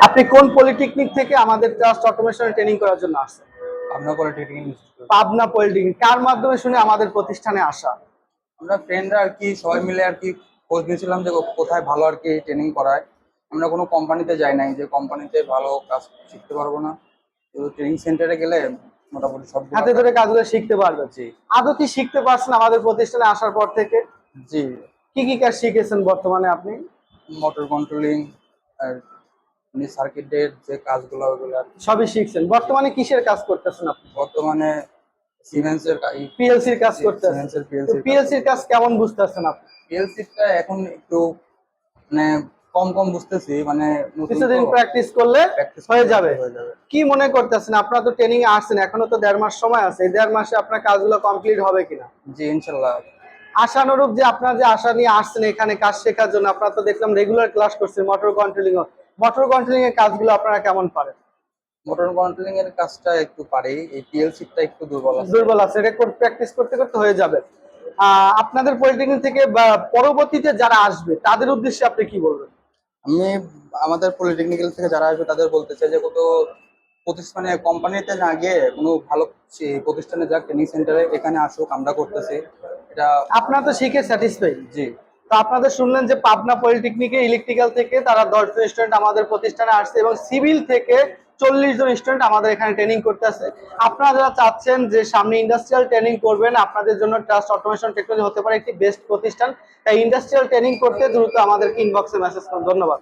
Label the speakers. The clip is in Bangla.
Speaker 1: আপনি কোন পলিটেকনিক থেকে আমাদের ট্রাস্ট অটোমেশন ট্রেনিং করার জন্য আসছেন?
Speaker 2: আপনার পলিটেকনিক
Speaker 1: পাবনা পলিটেকনিক কার মাধ্যমে শুনে আমাদের প্রতিষ্ঠানে আসা?
Speaker 2: আমরা ফ্রেন্ডরা আর কি সবাই মিলে আর কি খোঁজ নিয়েছিলাম যে কোথায় ভালো আর কি ট্রেনিং করায়। আমরা কোনো কোম্পানিতে যাই নাই যে কোম্পানিতে ভালো কাজ শিখতে পারব না। তো ট্রেনিং সেন্টারে গেলে মোটামুটি সব
Speaker 1: হাতে ধরে কাজগুলো শিখতে পারবেন। আদৌ কি শিখতে পারছেন আমাদের প্রতিষ্ঠানে আসার পর থেকে?
Speaker 2: জি।
Speaker 1: কি কি কাজ শিখেছেন বর্তমানে আপনি?
Speaker 2: মোটর কন্ট্রোলিং আর সার্কিটের যে কাজগুলো ওগুলো
Speaker 1: সবই শিখছেন। বর্তমানে কিসের কাজ করতেছেন আপনি?
Speaker 2: বর্তমানে সিমেন্সের
Speaker 1: পিএলসির কাজ করতেছেন। পিএলসির কাজ কেমন বুঝতেছেন আপনি?
Speaker 2: পিএলসিটা এখন একটু মানে কম কম বুঝতেছি মানে
Speaker 1: কিছুদিন প্র্যাকটিস করলে হয়ে
Speaker 2: হয়ে যাবে।
Speaker 1: কি মনে করতেছেন? আপনারা তো ট্রেনিং এ আসছেন এখনও তো দেড় মাস সময় আছে। এই দেড় মাসে আপনার কাজগুলো কমপ্লিট হবে কিনা?
Speaker 2: জি ইনশাল্লাহ।
Speaker 1: আশানুরূপ যে আপনার যে আশা নিয়ে আসছেন এখানে কাজ শেখার জন্য আপনারা তো দেখলাম রেগুলার ক্লাস করছেন মোটর কন্ট্রোলিং মোটর কন্ট্রোলিং এর কাজগুলো আপনারা কেমন পারেন?
Speaker 2: মোটর কন্ট্রোলিং এর কাজটা একটু পারি এই পিএলসিটা একটু দুর্বল আছে।
Speaker 1: দুর্বল আছে রেকর্ড প্র্যাকটিস করতে করতে হয়ে যাবে। আপনাদের পলিটেকনিক থেকে পরবর্তীতে যারা আসবে তাদের উদ্দেশ্যে আপনি কি বলবেন?
Speaker 2: আমি আমাদের পলিটেকনিক্যাল থেকে যারা আসবে তাদের বলতে চাই যে কত প্রতিষ্ঠানে কোম্পানিতে না গিয়ে কোনো ভালো প্রতিষ্ঠানে যাক ট্রেনিং সেন্টারে এখানে আসুক আমরা করতেছি। এটা
Speaker 1: আপনারা তো শিখে স্যাটিসফাই
Speaker 2: জি।
Speaker 1: তো আপনাদের শুনলেন যে পাবনা পলিটেকনিকে ইলেকট্রিক্যাল থেকে তারা দশজন স্টুডেন্ট আমাদের প্রতিষ্ঠানে আসছে এবং সিভিল থেকে চল্লিশ জন স্টুডেন্ট আমাদের এখানে ট্রেনিং করতে আসে আপনারা যারা চাচ্ছেন যে সামনে ইন্ডাস্ট্রিয়াল ট্রেনিং করবেন, আপনাদের জন্য ট্রাস্ট অটোমেশন টেকনোলজি হতে পারে একটি বেস্ট প্রতিষ্ঠান। তাই ইন্ডাস্ট্রিয়াল ট্রেনিং করতে দ্রুত আমাদেরকে ইনবক্সে মেসেজ করুন। ধন্যবাদ।